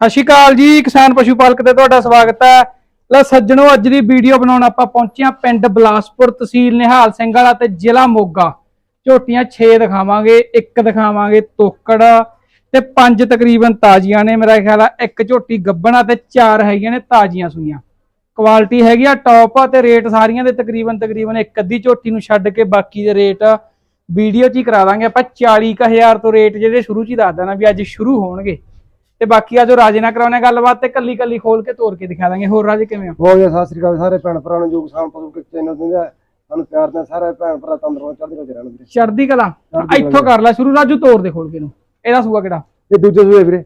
ਸਤਿ ਸ਼੍ਰੀ ਅਕਾਲ ਜੀ, ਕਿਸਾਨ ਪਸ਼ੂ ਪਾਲਕ ਤੇ ਤੁਹਾਡਾ ਸਵਾਗਤ ਹੈ। ਲੈ ਸੱਜਣੋ, ਅੱਜ ਦੀ ਵੀਡੀਓ ਬਣਾਉਣ ਆਪਾਂ ਪਹੁੰਚੇ ਹਾਂ ਪਿੰਡ ਬਲਾਸਪੁਰ ਤਹਿਸੀਲ ਨਿਹਾਲ ਸਿੰਘ ਵਾਲਾ ਤੇ ਜ਼ਿਲ੍ਹਾ ਮੋਗਾ। ਝੋਟੀਆਂ 6 ਦਿਖਾਵਾਂਗੇ, ਇੱਕ ਦਿਖਾਵਾਂਗੇ ਤੋਕੜ ਤੇ ਪੰਜ ਤਕਰੀਬਨ ਤਾਜ਼ੀਆਂ ਨੇ। ਮੇਰਾ ਖਿਆਲ ਆ ਇੱਕ ਝੋਟੀ ਗੱਬਣਾ ਤੇ ਚਾਰ ਹੈਗੀਆਂ ਨੇ ਤਾਜ਼ੀਆਂ ਸੂਈਆਂ। ਕੁਆਲਿਟੀ ਹੈਗੀ ਆ ਟੌਪ ਆ ਤੇ ਰੇਟ ਸਾਰੀਆਂ ਦੇ ਤਕਰੀਬਨ ਤਕਰੀਬਨ ਇੱਕ ਅੱਧੀ ਝੋਟੀ ਨੂੰ ਛੱਡ ਕੇ ਬਾਕੀ ਦੇ ਰੇਟ ਵੀਡੀਓ 'ਚ ਹੀ ਕਰਾ ਦਾਂਗੇ। ਆਪਾਂ 40000 ਤੋਂ ਰੇਟ ਜਿਹੜੇ ਸ਼ੁਰੂ 'ਚ ਹੀ ਦੱਸ ਦੇਣਾ ਵੀ ਅੱਜ ਸ਼ੁਰੂ ਹੋਣਗੇ। ਤੇ ਬਾਕੀ ਆ ਜੋ ਰਾਜੇ ਨਾਲ ਕਰਾਉਣੇ ਗੱਲਬਾਤ ਤੇ ਕੱਲੀ ਕੱਲੀ ਖੋਲ ਕੇ ਤੋੜ ਕੇ ਦਿਖਾ ਦਾਂਗੇ। ਹੋਰ ਰਾਜੇ ਕਿਵੇਂ ਹੋ? ਹੋ ਗਿਆ ਸਤਿ ਸ੍ਰੀ ਅਕਾਲ ਸਾਰੇ ਭੈਣ ਭਰਾਵਾਂ ਨੂੰ ਜੋ ਕਿਸਾਨ ਪਸ਼ੂ ਕਿਸ ਚੈਨਲ ਦਿੰਦੇ ਆ ਸਾਨੂੰ ਪਿਆਰ ਨਾਲ ਸਾਰੇ ਭੈਣ ਭਰਾ ਤੰਦਰੁਸਤ ਚੜ੍ਹਦੀ ਕਲਾ ਰਹਿਣ ਵੀਰੇ ਚੜਦੀ ਕਲਾ। ਇੱਥੋਂ ਕਰ ਲੈ ਸ਼ੁਰੂ ਰਾਜੂ ਤੋੜ ਦੇ ਖੋਲ ਕੇ ਨੂੰ ਇਹਦਾ ਸੂਆ ਕਿਹੜਾ? ਇਹ ਦੂਜੇ ਸੂਏ ਵੀਰੇ।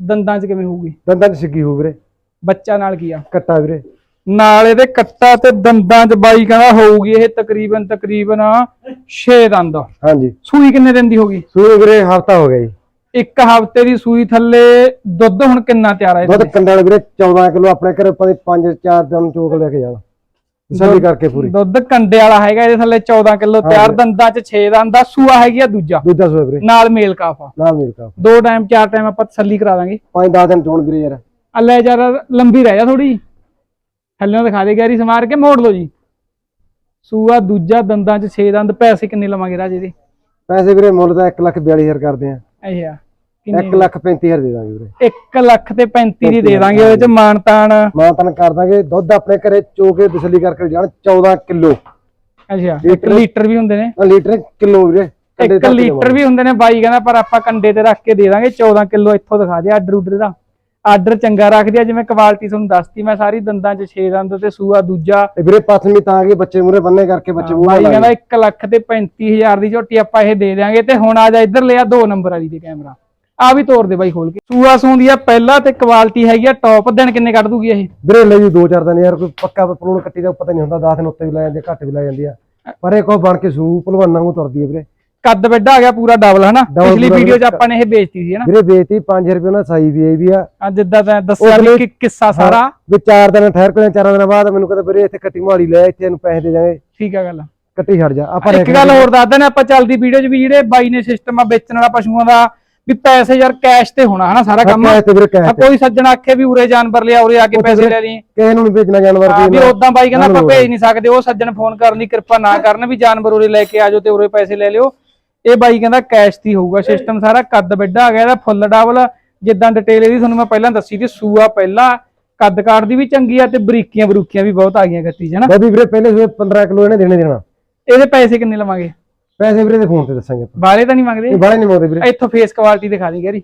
ਦੰਦਾਂ 'ਚ ਕਿਵੇਂ ਹੋਊਗੀ? ਦੰਦਾਂ 'ਚ ਸਿੱਗੀ ਹੋ ਵੀਰੇ। ਬੱਚਾ ਨਾਲ ਕੀ ਆ? ਕੱਟਾ ਵੀਰੇ। ਨਾਲ ਇਹਦੇ ਕੱਟਾ ਤੇ ਦੰਦਾਂ 'ਚ ਬਾਈ ਕਹਿੰਦਾ ਹੋਊਗੀ ਇਹ ਤਕਰੀਬਨ ਤਕਰੀਬਨ 6 ਦੰਦ। ਹਾਂਜੀ। ਸੂਈ ਕਿੰਨੇ ਦਿਨ ਦੀ ਹੋਗੀ ਸੂਏ ਵੀਰੇ ਹਫਤਾ ਹੋ ਗਿਆ ਜੀ। ਇੱਕ ਹਫ਼ਤੇ ਦੀ ਸੂਈ ਥੱਲੇ ਦੁੱਧ ਹੁਣ ਕਿੰਨਾ ਤਿਆਰ ਆ ਦੁੱਧ ਕੰਡੇ ਵਾਲੇ ਵੀਰੇ 14 ਕਿਲੋ ਆਪਣੇ ਘਰੇ ਆਪਾਂ 5 4 ਦਿਨ ਚੋਕ ਲੈ ਕੇ ਜਾਣਾ। ਤਸੱਲੀ ਕਰਕੇ ਪੂਰੀ। ਦੁੱਧ ਕੰਡੇ ਵਾਲਾ ਹੈਗਾ ਇਹਦੇ ਥੱਲੇ 14 ਕਿਲੋ ਤਿਆਰ ਦੰਦਾਂ 'ਚ 6 ਦੰਦ ਸੂਆ ਹੈਗੀ ਆ ਦੂਜਾ। ਦੂਜਾ ਸੂਏ ਵੀਰੇ। ਨਾਲ ਮੇਲ ਕਾਫਾ ਨਾਲ ਮੇਰੇ ਕਾ ਦੋ ਟਾਈਮ ਚਾਰ ਟਾਈਮ ਆਪਾਂ ਤਸੱਲੀ ਕਰਾ ਦਾਂਗੇ। 5 10 ਦਿਨ ਚੋਣ ਵੀਰੇ ਯਾਰ। ਆ ਲੈ ਯਾਰ ਲੰਬੀ ਰਹਿ ਜਾ ਥੋੜੀ ਥੱਲੇ ਦਿਖਾ ਦੇ ਗੈਰੀ ਸਮਾਰ ਕੇ ਮੋੜ ਲਓ ਜੀ। ਸੂਆ ਦੂਜਾ ਦੰਦਾਂ 'ਚ 6 ਦੰਦ ਪੈਸੇ ਕਿੰਨੇ ਲਵਾਂਗੇ ਰਾਜੇ ਦੇ? ਪੈਸੇ ਵੀਰੇ ਮੁੱਲ ਤਾਂ 1 ਲੱਖ 42000 ਕਰਦੇ ਆ। ਅੱਛਾ। 1 ਲੱਖ 35000 ਦੇ ਦਾਂਗੇ ਵੀਰੇ 1 ਲੱਖ ਤੇ 35 ਦੀ ਦੇ ਦਾਂਗੇ ਉਹਦੇ 'ਚ ਮਾਨਤਾਨ। ਮਾਂ ਤਨ ਕਰ ਦਾਂਗੇ ਦੁੱਧ ਆਪਣੇ ਘਰੇ ਚੋਕੇ ਤਸੱਲੀ ਕਰਕੇ ਜਾਣ 14 ਕਿਲੋ। ਅੱਛਾ 1 ਲੀਟਰ ਵੀ ਹੁੰਦੇ ਨੇ? ਲੀਟਰ ਕਿਲੋ ਵੀਰੇ ਕੰਡੇ 1 ਤੱਕ ਲੀਟਰ ਵੀ ਹੁੰਦੇ ਨੇ ਬਾਈ ਕਹਿੰਦਾ ਪਰ ਆਪਾਂ ਕੰਡੇ ਤੇ ਰੱਖ ਕੇ ਦੇ ਦਾਂਗੇ 14 ਕਿਲੋ ਇੱਥੋਂ ਦਿਖਾ ਦੇ ਆਰਡਰ ਉਡਰ ਦਾ। ਆਰਡਰ ਚੰਗਾ ਰੱਖਦੀ ਆ ਜਿਵੇਂ ਕੁਆਲਿਟੀ ਤੁਹਾਨੂੰ ਦੱਸਤੀ ਮੈਂ ਸਾਰੀ ਦੰਦਾਂ 'ਚ 6 ਦੰਦ ਤੇ ਸੂਆ ਦੂਜਾ। ਤੇ ਵੀਰੇ ਪਥਮੀ ਤਾਂ ਕਿ ਬੱਚੇ ਮੂਰੇ ਬੰਨੇ ਕਰਕੇ ਬੱਚੇ ਮੂੰਹ ਬਾਈ ਲਾ ਕਹਿੰਦਾ 1 ਲੱਖ ਤੇ 35000 ਦੀ ਝੋਟੀ ਆਪਾਂ ਇਹ ਦੇ ਦਿਆਂਗੇ ਤੇ ਹੁਣ ਆ ਜਾ ਇੱਧਰ ਲਿਆ 2 ਨੰਬਰ ਵਾਲੀ ਦੇ ਕੈਮਰਾ ਆ ਵੀ ਤੋੜ ਦੇ ਬਾਈ ਖੋਲ ਕੇ। ਸੂਆ ਸੂੰਦੀ ਆ ਪਹਿਲਾ ਤੇ ਕੁਆਲਿਟੀ ਹੈਗੀ ਆ ਟੌਪ ਦਿਨ ਕਿੰਨੇ ਕੱਢ ਦੂਗੀ ਇਹ? ਵੀਰੇ ਵੀ ਦੋ ਚਾਰ ਦਿਨ ਯਾਰ ਕੋਈ ਪੱਕਾ ਪਲੂਣ ਕੱਟੀ ਦਾ ਪਤਾ ਨਹੀਂ ਹੁੰਦਾ 10 ਦਿਨ ਉੱਤੇ ਵੀ ਲੈ ਜਾਂਦੀ ਆ, ਘੱਟ ਵੀ ਲੈ ਜਾਂਦੀ ਆ। ਪਰ ਇਹ ਕੋ ਬਣ ਕੇ ਸੂ ਭਲਵਾਨਾਂ ਨੂੰ ਤੁਰਦੀ ਹੈ ਵੀਰੇ। ਕੱਦ ਵੱਡਾ ਆ ਗਿਆ ਪੂਰਾ ਡਬਲ ਹਨਾ? ਪਿਛਲੀ ਵੀਡੀਓ 'ਚ। ਆਪਾਂ ਨੇ ਇਹ ਵੇਚਤੀ ਸੀ ਹਨਾ? ਵੀਰੇ ਵੇਚਤੀ 5 ਰੁਪਏ ਉਹਨਾਂ ਸਾਈ ਵੀ ਆਈ ਵੀ ਆ। ਆ ਜਿੱਦਾਂ ਤੈਂ ਦੱਸਿਆ ਵੀ ਕਿ ਕਿੱਸਾ ਸਾਰਾ। ਵੀ ਚਾਰ ਦਿਨ ਠਹਿਰ ਕੇ ਚਾਰਾਂ ਦਿਨਾਂ ਬਾਅਦ ਮੈਨੂੰ ਕਹਿੰਦਾ ਵੀਰੇ ਇੱਥੇ ਕੱਟੀ ਮਾੜੀ ਲੈ ਇੱਥੇ ਇਹਨੂੰ ਪੈਸੇ ਦੇ ਜਾਗੇ ਠੀਕ ਆ ਗੱਲ। ਕੱਟੀ ਛੱਡ ਜਾ ਆਪਾਂ ਇੱਕ ਗੱਲ ਹੋਰ ਦੱਸ ਦਿੰਦੇ ਆਪਾਂ ਚੱਲਦੀ ਵੀਡੀਓ 'ਚ ਵੀ ਜਿਹੜੇ ਬਾਈ ਨੇ ਸਿਸਟਮ ਆ ਵੇਚਣ ਵਾਲਾ ਪਸ਼ੂਆਂ ਦਾ ਵੀ ਪੈਸੇ ਯਾਰ ਕੈਸ਼ ਤੇ ਹੋਣਾ ਹਨਾ ਸਾਰਾ ਕੰਮ। ਤੇ ਵੀਰੇ ਕੋਈ ਸੱਜਣ ਆਖੇ ਵੀ ਉਰੇ ਜਾਨਵਰ ਲਿਆ ਉਰੇ ਆ ਕੇ ਪੈਸੇ ਲੈ ਲਈ ਕਿਸੇ ਨੂੰ ਨਹੀਂ ਭੇਜਣਾ ਜਾਨਵਰ ਹਾਂ, ਵੀ। ਉਦਾਂ ਬਾਈ ਕਹਿੰਦਾ ਆਪਾਂ ਭੇਜ ਨਹੀਂ ਸਕਦੇ ਉਹ ਸੱਜਣ ਫੋਨ ਕਰਨ ਦੀ ਕਿਰਪਾ ਨਾ ਕਰਨ ਵੀ ਜਾਨਵਰ ਉਰੇ ਲੈ ਕੇ ਆਜੋ ਤੇ ਉਰੇ ਪੈਸੇ ਲੈ ਲਿਓ। ਇਹ ਬਾਈ ਕਹਿੰਦਾ ਕੈਸ਼ ਦੀ ਹੋਊਗਾ ਸਿਸਟਮ ਸਾਰਾ ਕੱਦ ਵੱਡਾ ਆ ਗਿਆ ਇਹਦਾ ਫੁੱਲ ਡਬਲ ਜਿੱਦਾਂ ਡਿਟੇਲ ਇਹਦੀ ਤੁਹਾਨੂੰ ਮੈਂ ਪਹਿਲਾਂ ਦੱਸੀ ਸੀ ਸੂਆ ਪਹਿਲਾਂ ਕੱਦ ਕਾਠ ਦੀ ਵੀ ਚੰਗੀ ਆ ਤੇ ਬਰੀਕੀਆਂ ਬਰੂਕੀਆਂ ਵੀ ਬਹੁਤ ਆ ਗਈਆਂ ਗੱਤੀ ਹਨਾ। ਬਾਬੀ ਵੀਰੇ ਪਹਿਲੇ ਸੂਏ 15 ਕਿਲੋ ਇਹਨੇ ਦੇਣੇ ਦੇਣਾ। ਇਹਦੇ ਪੈਸੇ ਕਿੰਨੇ ਲਵਾਂਗੇ? ਪੈਸੇ ਵੀਰੇ ਦੇ ਫੋਨ ਤੇ ਦੱਸਾਂਗੇ ਆਪਾਂ। ਬਾਲੇ ਤਾਂ ਨਹੀਂ ਮੰਗਦੇ? ਇਹ ਬਾਲੇ ਨਹੀਂ ਮੋਦੇ ਵੀਰੇ। ਇੱਥੋਂ ਫੇਸ ਕੁਆਲਿਟੀ ਦਿਖਾ ਦੀ ਗੈਰੀ।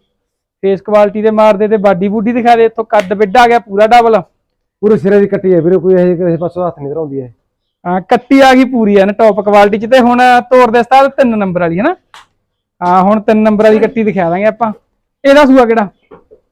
ਫੇਸ ਕੁਆਲਿਟੀ ਦੇ ਮਾਰਦੇ ਤੇ ਬਾਡੀ ਬੂਡੀ ਦਿਖਾ ਦੇ ਇੱਥੋਂ ਕੱਦ ਵੱਡਾ ਆ ਗਿਆ ਪੂਰਾ ਡਬਲ ਪੂਰੇ ਸਿਰੇ ਦੀ ਕੱਟੀ ਹੈ ਵੀਰੇ ਕੋਈ ਇਹ ਕਿਸੇ ਪਾਸੋਂ ਹੱਥ ਨਹੀਂ ਧਰਾਉਂਦੀ ਹੈ ਹਾਂ ਕੱਟੀ ਆ ਗਈ ਪੂਰੀ ਆ ਨਾ ਟੌਪ ਕੁਆਲਿਟੀ ਚ ਤੇ ਹੁਣ ਤੋੜ ਦੇ ਸਤਾਰ ਤਿੰਨ ਨੰਬਰ ਵਾਲੀ ਹੈ ਨਾ ਹਾਂ ਹੁਣ ਤਿੰਨ ਨੰਬਰ ਵਾਲੀ ਕੱਟੀ ਦਿਖਾ ਦਾਂਗੇ ਆਪਾਂ। ਇਹਦਾ ਸੂਆ ਕਿਹੜਾ?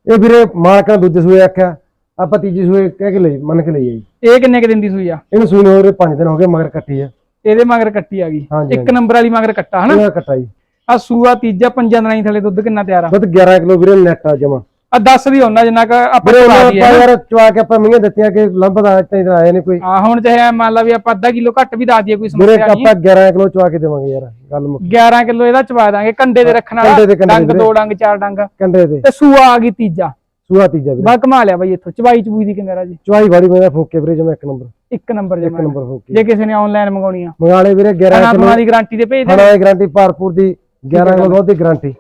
ਇਹ ਵੀਰੇ ਮਾਲਕਾਂ ਦੂਜੇ ਸੂਏ ਆਖਿਆ ਆਪਾਂ ਤੀਜੀ ਸੂਏ ਕਹਿ ਕੇ ਲਈ ਮੰਨ ਕੇ ਲਈ ਹੈ ਜੀ। ਇਹ ਕਿੰਨੇ ਕ ਦਿਨ ਦੀ ਸੂਈ ਆ? ਇਹਨੂੰ ਸੂਏ ਨੂੰ ਵੀਰੇ 5 ਦਿਨ ਹੋ ਗਏ ਮਗਰ ਕੱਟੀ ਆ। ਇਹਦੇ ਮਗਰ ਕੱਟੀ ਆ ਗਈ। ਹਾਂਜੀ, ਇੱਕ ਨੰਬਰ ਵਾਲੀ ਮਗਰ ਕੱਟਾ ਹਨਾ? ਕੱਟਾ ਜੀ। ਆ ਸੂਆ ਤੀਜਾ ਪੰਜਾਂ ਦਿਨਾਂ ਥੱਲੇ ਦੁੱਧ ਕਿੰਨਾ ਤਿਆਰ ਆ? ਦੁੱਧ 11 ਕਿਲੋ ਵੀਰੇ ਨੈਟ ਆ ਜਮਾ। ਆ ਦੱਸ ਦੀ ਹੁੰਦਾ ਜਿੰਨਾ ਕ ਆਪਾਂ ਵੀਰੇ ਯਾਰ ਚਵਾ ਕੇ ਆਪਾਂ ਮੀਆਂ ਦਿੱਤੀਆਂ ਕਿ ਲੰਬਦਾ ਇੱਥੇ ਤਾਂ ਆਇਆ ਨਹੀਂ ਕੋਈ। ਆ ਹੁਣ ਚਾਹੇ ਮੰਨ ਲਾ ਵੀ ਆਪਾਂ ਅੱਧਾ ਕਿਲੋ ਘੱਟ ਵੀ ਦੱਸ ਦਈਏ ਕੋਈ ਵੀਰੇ ਸਮੱਸਿਆ ਨਹੀਂ। ਆਪਾਂ 11 ਕਿਲੋ ਚਵਾ ਕੇ ਦੇਵਾਂਗੇ ਯਾਰ ਗੱਲ ਮੁੱਕ। 11 ਕਿਲੋ ਇਹਦਾ ਚਵਾ ਦਾਂਗੇ ਕੰਡੇ ਦੇ ਰੱਖਣ ਕੰਡੇ ਦੇ ਵਾਲਾ ਕੰਡੇ ਡੰਗ। ਦੋ ਡੰਗ ਚਾਰ ਡੰਗ। ਕੰਡੇ ਤੇ। ਤੇ ਸੂਆ ਆ ਗਈ ਤੀਜਾ। ਸੂਆ ਤੀਜਾ ਵੀਰੇ। ਬਾ ਕਮਾ ਲਿਆ ਬਾਈ ਇੱਥੋਂ ਚਵਾਈ ਚਬੂਈ ਦੀ ਕਿੰਨਾ ਰਾਜੀ ਚਵਾਈ ਵਾੜੀ ਮੇਰਾ ਫੋਕੇ ਵੀਰੇ ਜਮਾ ਇੱਕ ਨੰਬਰ। ਇੱਕ ਨੰਬਰ ਇੱਕ ਜਮਾ ਨੰਬਰ ਫੋਕੇ। ਜੇ ਕਿਸੇ ਨੇ ਆਨਲਾਈਨ ਮੰਗਾਉਣੀ ਆ। ਮੰਗਾਲੇ ਵੀਰੇ 11 ਖਾਣਾ ਕਿਲੋ। ਦੀ ਗਾਰੰਟੀ ਤੇ ਭੇਜ ਦੇ ਦੀ ਗਾਰੰਟੀ ਭਰਪੂਰ ਦੀ 11 ਕਿਲੋ ਦੁੱਧ ਦੀ ਗਾਰੰਟੀ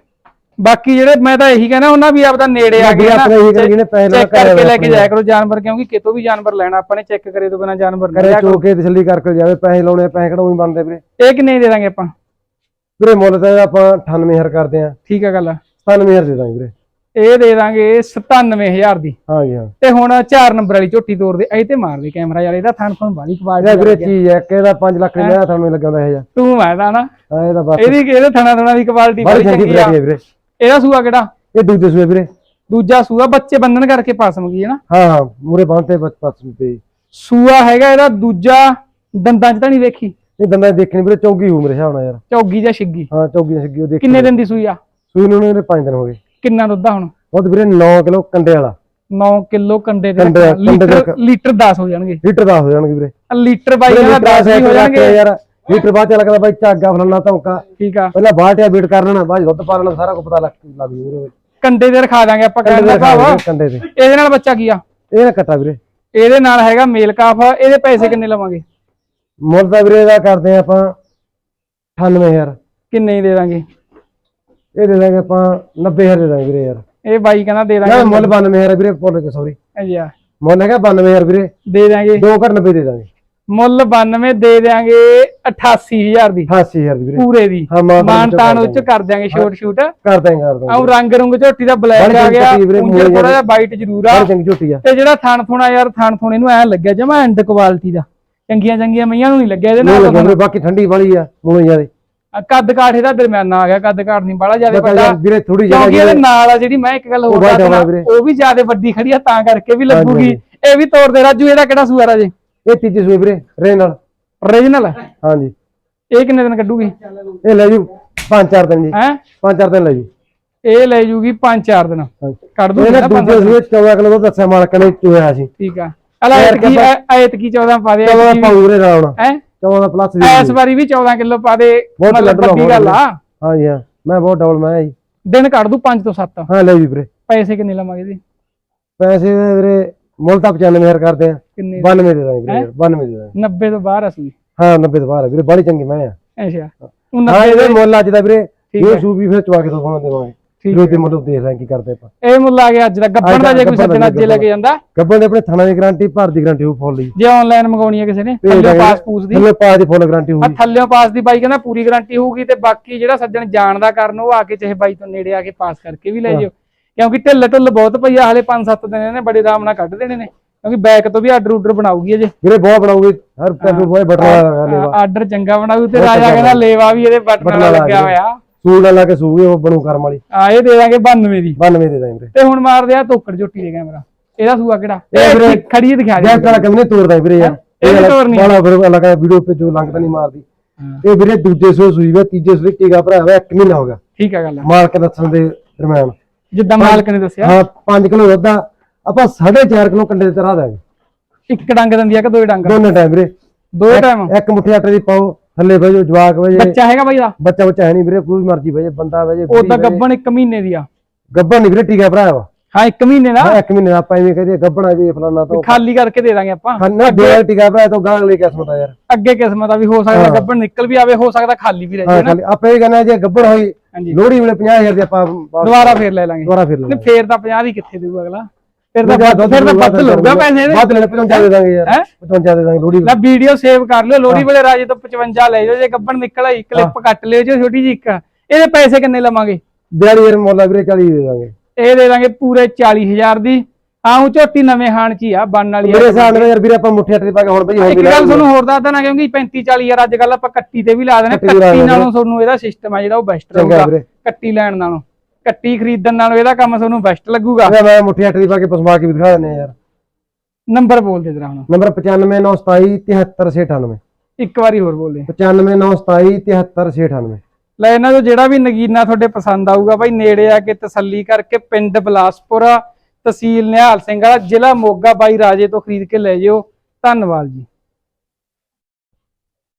ਬਾਕੀ ਜਿਹੜੇ ਮੈਂ ਤਾਂ ਇਹੀ ਕਹਿਣਾ ਉਹਨਾਂ ਵੀ ਆਪਦਾ ਨੇੜੇ ਆ ਗਏ ਕਰੀ ਜਿਹਨੇ ਪੈਸੇ ਚੈੱਕ ਕਰਕੇ ਲੈ ਕੇ ਜਾਇਆ ਕਰੋ ਜਾਨਵਰ ਕਿਉਂਕਿ ਕਿਤੋਂ ਵੀ ਜਾਨਵਰ ਲੈਣਾ ਆਪਾਂ ਨੇ ਚੈੱਕ ਕਰੇ ਤੋਂ ਬਿਨਾ ਜਾਨਵਰ ਨਹੀਂ ਕਰੇ ਲਿਆ ਕਰੋ। ਚੋਕੇ ਤਸੱਲੀ ਕਰਕੇ ਜਾਵੇ ਪੈਸੇ ਲਾਉਣੇ ਪੈਸੇ ਕਢਾਉਣੇ ਬਣਦੇ ਵੀਰੇ। ਇਹ ਕਿੰਨੇ ਦੇ ਦਾਂਗੇ ਆਪਾਂ? ਵੀਰੇ ਮੁੱਲ ਤਾਂ ਆਪਾਂ 98000 ਕਰਦੇ ਆ ਠੀਕ ਆ ਗੱਲ 97000 ਦੇ ਦਾਂਗੇ ਵੀਰੇ। ਇਹ ਦੇ ਦਾਂਗੇ 97000 ਦੀ। ਹਾਂ ਜੀ ਹਾਂ। ਤੇ ਹੁਣ 4 ਨੰਬਰ ਵਾਲੀ ਝੋਟੀ ਤੋੜ ਦੇ ਇਹ ਤੇ ਮਾਰ ਦੇ ਕੈਮਰਾ ਯਾਰ ਇਹਦਾ ਥਣ ਫਣ ਬਾਲੀ ਇਹਦਾ ਕੁਆਲਿਟੀ ਵੀਰੇ ਚੀਜ਼ ਹੈ ਕਿ ਇਹਦਾ 5 ਲੱਖ ਲਿਆ ਤੁਹਾਨੂੰ ਲੱਗਦਾ ਇਹ ਜਾ ਤੂੰ ਮੈਂ ਤਾਂ ਨਾ ਇਹਦਾ ਬਸ। ਇਹਦੀ ਇਹਦੇ ਥਣਾ ਥਣਾ ਦੀ ਕੁਆਲਿਟੀ ਬੜੀ ਚੰਗੀ ਆ। ਇਹਦਾ ਸੂਆ ਕਿਹੜਾ? ਇਹ ਦੂਜੇ ਸੂਏ ਵੀਰੇ। ਦੂਜਾ ਸੂਆ ਬੱਚੇ ਬੰਨਣ ਕਰਕੇ ਪਾਸਮ ਗਈ ਹੈ ਨਾ। ਹਾਂ ਹਾਂ ਮੂਰੇ ਬੰਨਤੇ ਬਸ ਤੇ ਸੂਆ ਹੈਗਾ ਇਹਦਾ ਦੂਜਾ ਦੰਦਾਂ 'ਚ ਤਾਂ ਨਹੀਂ ਵੇਖੀ? ਇਹ ਦੰਦਾਂ ਦੀ ਦੇਖਣੀ ਵੀਰੇ ਚੌਗੀ ਹੋ ਮੇਰੇ ਹਿਸਾਬ ਨਾਲ ਯਾਰ। ਚੌਗੀ ਜਾਂ ਛਿੱਗੀ? ਹਾਂ ਚੌਗੀ ਸਿੱਗੀ ਉਹ ਦੇਖ ਕਿੰਨੇ ਦਿਨ ਦੀ ਸੂਈ ਆ? ਸੂਈ ਨੂੰ ਇਹਨੇ 5 ਦਿਨ ਹੋ ਗਏ। ਕਿੰਨਾ ਦੁੱਧ ਆ ਹੁਣ? ਉਹ ਵੀਰੇ 9 ਕਿਲੋ ਕੰਡੇ ਵਾਲਾ। 9 ਕਿਲੋ ਕੰਡੇ ਦੇ ਕੰਡੇ- ਰੱਖਣਾ। ਕੰਡੇ ਦੇ ਲੀਟਰ ਰੱਖ- ਲੀਟਰ 10 ਹੋ ਜਾਣਗੇ। ਲੀਟਰ ਦਾ ਹੋ ਜਾਣਗੇ ਵੀਰੇ। ਆ ਲੀਟਰ ਬਾਈ ਦਾ ਲੀਟਰ 10 ਹੀ ਹੋ ਜਾਣਗੇ। ਯਾਰ ਲੀਟਰ ਬਾਅਦ ਚ ਲੱਗਦਾ ਬਾਈ ਝਾਗਾ ਫਲਾਣਾ ਧੌਂਕਾ। ਠੀਕ ਆ। ਪਹਿਲਾਂ ਬਾਲਟਿਆ ਬੀਟ ਕਰ ਲੈਣਾ ਬਾਅਦ 'ਚ ਦੁੱਧ ਪਾ ਲੈਣਾ ਸਾਰਾ ਕੁਝ ਪਤਾ ਲੱਗ ਲੱਗ ਜੂ ਵੀਰੇ। ਕੰਡੇ ਤੇ ਰਖਾ ਦਾਂਗੇ ਆਪਾਂ ਕੰਡੇ ਕਹਿੰਦਾ ਦੇ ਖਾ ਭਾਵ ਵੀਰੇ, ਕੰਡੇ ਤੇ ਇਹਦੇ ਨਾਲ ਬੱਚਾ ਕੀ ਆ? ਇਹ ਨਾ ਕੱਟਾ ਵੀਰੇ। ਇਹਦੇ ਨਾਲ ਹੈਗਾ ਮੇਲ ਕਾਫ। ਇਹਦੇ ਪੈਸੇ ਕਿੰਨੇ ਲਵਾਂਗੇ? ਮੁੱਲ ਤਾਂ ਵੀਰੇ ਦਾ ਕਰਦੇ ਆ ਆਪਾਂ 98000 ਕਿੰਨੇ ਹੀ ਦੇ ਦਾਂਗੇ? ਇਹ ਦੇ ਦਾਂਗੇ ਆਪਾਂ 90000 ਦੇ ਦਾਂਗੇ ਵੀਰੇ ਯਾਰ। ਇਹ ਬਾਈ ਕਹਿੰਦਾ ਦੇ ਨਾ ਦਾਂਗੇ ਮੁੱਲ। 92000 ਵੀਰੇ ਭੁੱਲ ਕੇ ਸੌਰੀ ਅੱਛਾ ਮੁੱਲ ਹੈਗਾ 92000 ਵੀਰੇ। ਦੇ ਦਾਂਗੇ। 2 ਘਰ 90 ਦੇ ਦਾਂਗੇ। ਮੁੱਲ 92 ਦੇ ਦਿਆਂਗੇ 88000 ਦੀ। 88000 ਦੀ ਵੀਰੇ। ਪੂਰੇ ਦੀ। ਹਾਂ ਮਾਨ ਮਾਨਤਾਨ ਉੱਚ ਕਰ ਦਿਆਂਗੇ ਸ਼ੋਰਟ ਸ਼ੂਟ। ਕਰ ਦਾਂਗੇ ਕਰ ਦਾਂਗੇ ਆਉ ਰੰਗ ਰੁੰਗ ਝੋਟੀ ਦਾ ਬਲੈਕ ਬੜੀ ਆ ਗਿਆ। ਝੋਟੀ ਵੀਰੇ, ਮੂਹਰੇ ਥੋੜਾ ਜਿਹਾ ਵਾਈਟ ਜ਼ਰੂਰ ਆ। ਬੜੀ ਚੰਗੀ ਝੋਟੀ ਆ। ਤੇ ਜਿਹੜਾ ਥਣ ਥੁਣਾ ਯਾਰ ਥਣ ਥੁਣੇ ਨੂੰ ਐ ਲੱਗਿਆ ਜਮਾ ਐਂਡ ਕੁਆਲਿਟੀ ਦਾ। ਚੰਗੀਆਂ ਚੰਗੀਆਂ ਮਈਆਂ ਨੂੰ ਨਹੀਂ ਲੱਗਿਆ ਇਹਦੇ ਨਹੀਂ ਨਾਲ ਲੱਗਿਆ ਵੀਰੇ ਬਾਕੀ ਠੰਡੀ ਵਾਲੀ ਆ ਜਿਆਦੇ ਆ ਕੱਦ ਕਾਠ ਇਹਦਾ ਦਰਮਿਆਨਾ ਆ ਗਿਆ ਕੱਦ ਕਾਠ ਨਹੀਂ ਬੜਾ ਜ਼ਿਆਦਾ ਵੱਡਾ। ਵੀਰੇ ਥੋੜੀ ਕਿਉਂਕਿ ਜਿਹੀ ਇਹਦੇ ਨਾਲ ਆ ਜਿਹੜੀ ਮੈਂ ਇੱਕ ਗੱਲ ਹੋਰ ਦੱਸਣਾ ਵੀਰੇ। ਉਹ ਵੀ ਜ਼ਿਆਦਾ ਵੱਡੀ ਖੜੀ ਆ ਤਾਂ ਕਰਕੇ ਵੀ ਲੱਗੂਗੀ। ਇਹ ਵੀ ਤੋੜ ਦੇ ਰਾਜੂ ਇਹਦਾ ਕਿਹੜਾ ਸੂਆ ਰਾਜੇ? ਇਹ ਤੀਜੇ ਸੂਏ ਵੀਰੇ ਰੇ ਨਾਲ ਓਰੀਜਨਲ ਹਾਂਜੀ। ਇਹ ਕਿੰਨੇ ਦਿਨ ਕੱਢੂਗੀ? ਇਹ ਲੈ ਜੂ ਪੰਜ ਚਾਰ ਦਿਨ ਜੀ ਹੈ? ਪੰਜ ਚਾਰ ਦਿਨ ਲੈ ਜੂ। ਇਹ ਲੈ ਜੂਗੀ 5-4 ਦਿਨ। ਕੱਢ ਦੂਗੀ ਇਹਨੇ ਨਾ ਦੂਜੇ ਸੂਏ 14 ਕਿਲੋ ਦਾ ਦੱਸਿਆ ਮਾਲਕ ਨੇ ਚੋਇਆ ਸੀ। ਠੀਕ ਆ। ਅਲਾ ਕਹਿੰਦਾ- ਐਤਕੀ 14 ਪਾ ਦੇ 14 ਪਾਉਰੇ ਦਾ ਆਉਣਾ ਹੈ? 14 ਪਲੱਸ ਦੀ ਐਸ ਵਾਰੀ ਵੀ 14 ਕਿਲੋ ਪਾ ਦੇ। ਬਹੁਤ ਵੱਡੀ ਗੱਲ ਆ। ਹਾਂਜੀ ਹਾਂ। ਮੈਂ ਬਹੁਤ ਡਬਲ ਮੈਂ ਜੀ। ਦਿਨ ਕੱਢ ਦੂ 5 ਤੋਂ 7 ਹਾਂ ਲੈ ਜੀ ਵੀਰੇ। ਪੈਸੇ ਕਿੰਨੇ ਲਵਾਂਗੇ ਜੀ? ਪੈਸੇ ਦੇ ਵੀਰੇ ਮੁੱਲ ਤਾਂ 95000 ਕਰਦੇ ਆ। ਕਿੰਨੇ? 92 ਦੇ ਦਾਂਗੇ ਵੀਰੇ ਯਾਰ, 92 ਦੇ ਦਾਂਗੇ। 90 ਤੋਂ ਬਾਹਰ ਅਸੀਂ ਹਾਂ 90 ਤੋਂ ਬਾਹਰ ਵੀਰੇ ਬੜੀ ਚੰਗੀ ਮੈਂ ਆ। ਅੱਛਾ। ਹਾਂ 90 ਇਹਦੇ ਮੁੱਲ ਅੱਜ ਦਾ ਵੀਰੇ ਇਹ ਹੈ। ਸੂ ਵੀ ਫਿਰ ਚਵਾ ਕੇ ਤੋਂ ਦੇਵਾਂਗੇ। ਫਿਰ ਉਹਦੇ ਮੁੱਲ ਦੇਖ ਲਾਂ ਕੀ ਕਰਦੇ ਆਪਾਂ। ਇਹ ਮੁੱਲ ਆ ਗਿਆ ਅੱਜ ਦਾ ਗੱਬਣ ਦਾ ਜੇ ਕੋਈ ਗੱਬਣ ਸੱਜਣਾ ਅੱਜ ਗੱਬਣ ਲੈ ਕੇ ਜਾਂਦਾ। ਗੱਬਨ ਦੇ ਆਪਣੇ ਥਣਾ ਦੀ ਗਾਰੰਟੀ ਭਰ ਦੀ ਗਾਰੰਟੀ ਉਹ ਫੁੱਲ ਜੇ ਆਨਲਾਈਨ ਮੰਗਾਉਣੀ ਹੈ ਕਿਸੇ ਨੇ ਥੱਲੇ ਪਾਸ ਪੂਸ ਦੀ। ਥੱਲੇ ਪਾਸ ਦੀ ਫੁੱਲ ਗਾਰੰਟੀ ਹੋਊਗੀ। ਥੱਲਿਓਂ ਪਾਸ ਦੀ ਬਾਈ ਕਹਿੰਦਾ ਪੂਰੀ ਗਾਰੰਟੀ ਹੋਊਗੀ ਤੇ ਬਾਕੀ ਜਿਹੜਾ ਸੱਜਣ ਜਾਣਦਾ ਕਰਨ ਉਹ ਆ ਕੇ ਚਾਹੇ ਬਾਈ ਤੋਂ ਨੇੜੇ ਆ ਕੇ ਪਾਸ ਕਰਕੇ ਵੀ ਲੈ ਜਿਓ। ਕਿਉਂਕਿ ਢਿੱਲ ਢੁੱਲ ਬਹੁਤ ਪਈ ਆ ਹਲੇ 5-7 ਦਿਨ ਇਹਨੇ ਬੜੇ ਆਰਾਮ ਨਾਲ ਕੱਢ ਦੇਣੇ ਨੇ। ਕਿਉਂਕਿ ਬੈਕ ਤੋਂ ਵੀ ਆਰਡਰ ਉਡਰ ਬਣਾਊਗੀ ਅਜੇ। ਵੀਰੇ ਬਹੁਤ ਬਣਾਉਗੀ ਹਰ ਪੈਪੂ ਬਹੁਤ ਬਟਨ ਲੇਵਾ। ਆਰਡਰ ਚੰਗਾ ਬਣਾਊ ਤੇ ਰਾਜਾ ਕਹਿੰਦਾ ਲੇਵਾ ਵੀ ਇਹਦੇ ਬਟਨ ਲੱਗਿਆ ਹੋਇਆ। ਸੂਲ ਲਾ ਕੇ ਸੂਗੇ ਉਹ ਬਣੂ ਕਰਮ ਵਾਲੀ। ਆ ਇਹ ਦੇ ਦਾਂਗੇ 92 ਦੀ। 92 ਦੇ ਦਾਂਗੇ ਤੇ ਹੁਣ ਮਾਰਦੇ ਆ ਤੋਕੜ ਝੋਟੀ ਦੇ ਕੈਮਰਾ। ਇਹਦਾ ਸੂਆ ਕਿਹੜਾ? ਇਹ ਖੜੀ ਦਿਖਾ ਦੇ। ਜੈਸ ਵਾਲਾ ਨਹੀਂ ਤੋੜਦਾ ਵੀਰੇ ਯਾਰ। ਇਹ ਤੋੜਨੀ। ਬਾਲਾ ਫਿਰ ਲਗਾ ਵੀਡੀਓ ਤੇ ਜੋ ਲੰਘਦਾ ਨਹੀਂ ਮਾਰਦੀ। ਇਹ ਵੀਰੇ ਦੂਜੇ ਸੋ ਸੂਈ ਵੇ ਤੀਜੇ ਸੂਈ ਟੀਕਾ ਭਰਾ ਹੋਇਆ ਇੱਕ ਮਹੀਨਾ ਹੋ ਗਿਆ। ਠੀਕ ਆ ਗੱਲ ਮਾਲਕ ਦੱਸਣ ਦੇ ਦਰਮਿਆਨ। ਜਿੱਦਾਂ ਮਾਲਕ ਨੇ ਦੱਸਿਆ। ਹਾਂ 5 ਕਿਲੋ ਦੁੱਧ ਆ। ਆਪਾਂ 4.5 ਕਿਲੋ ਕੰਡੇ ਦੇ ਤਰਾ ਦਾਂਗੇ। ਇੱਕ ਡੰਗ ਦਿੰਦੀ ਆ ਕਿ ਦੋ ਡੰਗ? ਦੋਨੇ ਟਾਈਮ ਵੀਰੇ। ਦੋ ਟਾਈਮ ਇੱਕ ਮੁੱਠੀ ਆਟੇ ਦੀ ਪਾਓ। ਥੱਲੇ ਬਹਿ ਜਾਓ ਜਵਾਕ ਬਹਿ ਜੇ ਬੱਚਾ ਹੈਗਾ ਬਾਈ ਦਾ? ਬੱਚਾ ਬੱਚਾ ਹੈ ਨਹੀਂ ਵੀਰੇ ਕੋਈ ਮਰਜ਼ੀ ਬਹਿ ਜੇ ਬੰਦਾ ਬਹਿ ਜੇ ਉਹਦਾ ਗੱਬਣ ਇੱਕ ਮਹੀਨੇ ਦੀ ਆ। ਗੱਬਣ ਨਹੀਂ ਵੀਰੇ ਟੀਕਾ ਭਰਾ ਵਾ। ਹਾਂ ਇੱਕ ਮਹੀਨੇ ਦਾ? ਹਾਂ, ਇੱਕ ਮਹੀਨੇ ਦਾ ਆਪਾਂ ਐਵੇਂ ਕਹਦੇ ਗੱਬਣਾ ਵੀ ਫਲਾਣਾ ਤੋਂ ਖਾਲੀ ਕਰਕੇ ਦੇ ਦਾਂਗੇ ਆਪਾਂ। ਖਾਨਾ ਦੇ ਟੀਕਾ ਭਰਾ ਤੋਂ ਗਾਂ ਅਗਲੀ ਕਿਸਮਤ ਆ ਯਾਰ। ਅੱਗੇ ਕਿਸਮਤ ਆ ਵੀ ਹੋ ਸਕਦਾ ਗੱਬਣ ਨਿਕਲ ਵੀ ਆਵੇ ਹੋ ਸਕਦਾ ਖਾਲੀ ਵੀ ਰਹਿ ਹਾਂ ਨਾ। ਖਾਲੀ। ਆਪਾਂ ਇਹ ਕਹਿੰਦੇ ਜੇ ਗੱਬਣ ਹੋਈ ਲੋਹੜੀ ਵੇਲੇ 50000 ਦੀ ਆਪਾਂ ਦੁਬਾਰਾ ਫੇਰ ਲੈ ਲਾਂਗੇ। ਦੁਬਾਰਾ ਫਿਰ ਨਹੀਂ ਲੈਣਾ ਫੇਰ ਤਾਂ 50 ਦੀ ਕਿੱਥੇ ਦੇਊ ਅਗਲਾ? ਫਿਰ ਤਾਂ ਜਾਂ ਵੱਧ- ਫਿਰ ਤਾਂ ਵੱਧ ਲਊਗਾ ਪੈਸੇ ਇਹਦੇ। ਵੱਧ ਲੈਣੇ 55 ਦੇ ਦਾਂਗੇ ਯਾਰ। ਹੈਂ? 55 ਦੇ ਦਾਂਗੇ ਲੋਹੜੀ ਲੈ ਵੀਡੀਓ ਸੇਵ ਕਰ ਲਿਓ ਲੋਹੜੀ ਵੇਲੇ ਰਾਜੇ ਤੋਂ 55 ਲੈ ਜਾਓ ਜੇ ਗੱਬਣ ਨਿਕਲ ਆਈ ਕਲਿੱਪ ਕੱਟ ਲਿਓ ਜੇ ਛੋਟੀ ਜੀ ਇੱਕ। ਇਹਦੇ ਪੈਸੇ ਕਿੰਨੇ ਲਵਾਂਗੇ? ਦਿਹਾੜੀ ਯਾਰ ਮੌਲਾ ਵੀਰੇ 40 ਦੇ ਦਾਂਗੇ। ਇਹ ਦੇ ਦਾਂਗੇ ਪੂਰੇ 40000 ਦੀ। ਉਹ ਝੋਟੀ ਨਵੇਂ ਹਾਣ ਚ ਹੀ ਆ ਬਣਨ ਵਾਲੀ ਆ। ਮੇਰੇ ਹਿਸਾਬ ਨਾਲ ਯਾਰ ਵੀਰੇ ਆਪਾਂ ਮੁੱਠੀ ਆਟੇ ਦੀ ਪਾ ਕੇ ਹੁਣ ਬਈ ਹੋ ਇੱਕ ਗੱਲ ਤੁਹਾਨੂੰ ਹੋਰ ਦੱਸ ਦੇਣਾ ਕਿਉਂਕਿ 35 40 ਯਾਰ ਅੱਜ ਕੱਲ ਆਪਾਂ ਕੱਟੀ ਤੇ ਵੀ ਲਾ ਦੇਣਾ ਕੱਟੀ ਨਾਲੋਂ ਤੁਹਾਨੂੰ ਇਹਦਾ ਸਿਸਟਮ ਆ ਜਿਹੜਾ ਉਹ ਬੈਸਟ ਰਹੂਗਾ। ਕੱਟੀ ਲੈਣ ਨਾਲੋਂ। ਕੱਟੀ ਖਰੀਦਣ ਨਾਲੋਂ ਇਹਦਾ ਕੰਮ ਤੁਹਾਨੂੰ ਬੈਸਟ ਲੱਗੂਗਾ। ਮੈਂ ਮੁੱਠੀ ਆਟੇ ਦੀ ਪਾ ਕੇ ਪਸਮਾ ਕੇ ਵੀ ਦਿਖਾ ਦਿੰਦੇ ਆ ਯਾਰ। ਨੰਬਰ ਬੋਲ ਦੇ ਜਰਾ ਹੁਣ। ਨੰਬਰ 95927 73698 ਇੱਕ ਵਾਰੀ ਹੋਰ ਬੋਲ ਦੇ। 95927 73698 ਲੈ ਇਹਨਾਂ ਤੋਂ ਜਿਹੜਾ ਵੀ ਨਗੀਨਾ ਤੁਹਾਡੇ ਪਸੰਦ ਆਊਗਾ ਬਾਈ ਨੇੜੇ ਆ ਕੇ ਤਸੱਲੀ ਕਰਕੇ ਪਿੰਡ ਬਲਾਸਪੁਰ ਤਹਿਸੀਲ ਨਿਹਾਲ ਸਿੰਘ ਵਾਲਾ ਜ਼ਿਲ੍ਹਾ ਮੋਗਾ ਬਾਈ ਰਾਜੇ ਤੋਂ ਖਰੀਦ ਕੇ ਲੈ ਜਿਓ। ਧੰਨਵਾਦ ਜੀ।